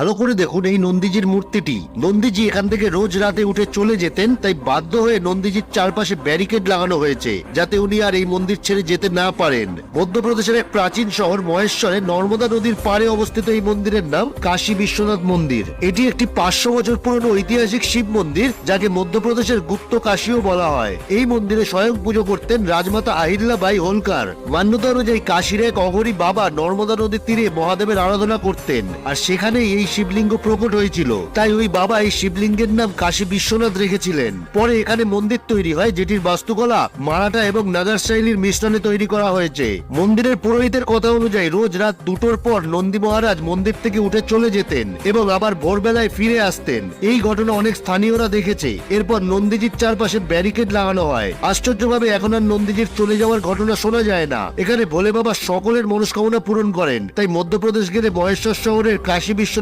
ভালো করে দেখুন এই নন্দীজির মূর্তিটি। নন্দীজি এখান থেকে রোজ রাতে উঠে চলে যেতেন, তাই বাধ্য হয়ে নন্দীজির চারপাশে ব্যারিকেড লাগানো হয়েছে, যাতে উনি আর এই মন্দির ছেড়ে যেতে না পারেন। মধ্যপ্রদেশের এক প্রাচীন শহর মহেশ্বরে নর্মদা নদীর পাড়ে অবস্থিত এই মন্দিরের নাম কাশী বিশ্বনাথ মন্দির। এটি একটি পাঁচশো বছর পুরনো ঐতিহাসিক শিব মন্দির, যাকে মধ্যপ্রদেশের গুপ্ত কাশীও বলা হয়। এই মন্দিরে স্বয়ং পুজো করতেন রাজমাতা আহিল্লাবাই হোলকার। মান্যতা অনুযায়ী কাশীর এক অঘরী বাবা নর্মদা নদীর তীরে মহাদেবের আরাধনা করতেন। আর সেখানেই এই শিবলিঙ্গ প্রকট হয়েছিল। তাই ওই বাবা এই শিবলিঙ্গের নাম কাশী বিশ্বনাথ রেখেছিলেন। পরে এখানে মন্দির তৈরি হয়, যেটির বাস্তুকলা, মারাঠা এবং নাগার শৈলীর মিশ্রণে তৈরি করা হয়েছে। মন্দিরের পুরোহিতের কথা অনুযায়ী রোজ রাত দুটোর পর নন্দী মহারাজ মন্দির থেকে উঠে চলে যেতেন এবং আবার ভোরবেলায় ফিরে আসতেন। এই ঘটনা অনেক স্থানীয়রা দেখেছে। এরপর নন্দীজির চারপাশে ব্যারিকেড লাগানো হয়। আশ্চর্যভাবে এখন আর নন্দীজির চলে যাওয়ার ঘটনা শোনা যায় না। এখানে ভোলে বাবা সকলের মনস্কামনা পূরণ করেন। তাই মধ্যপ্রদেশ গেলে মহেশ্বর শহরের কাশী বিশ্বনাথ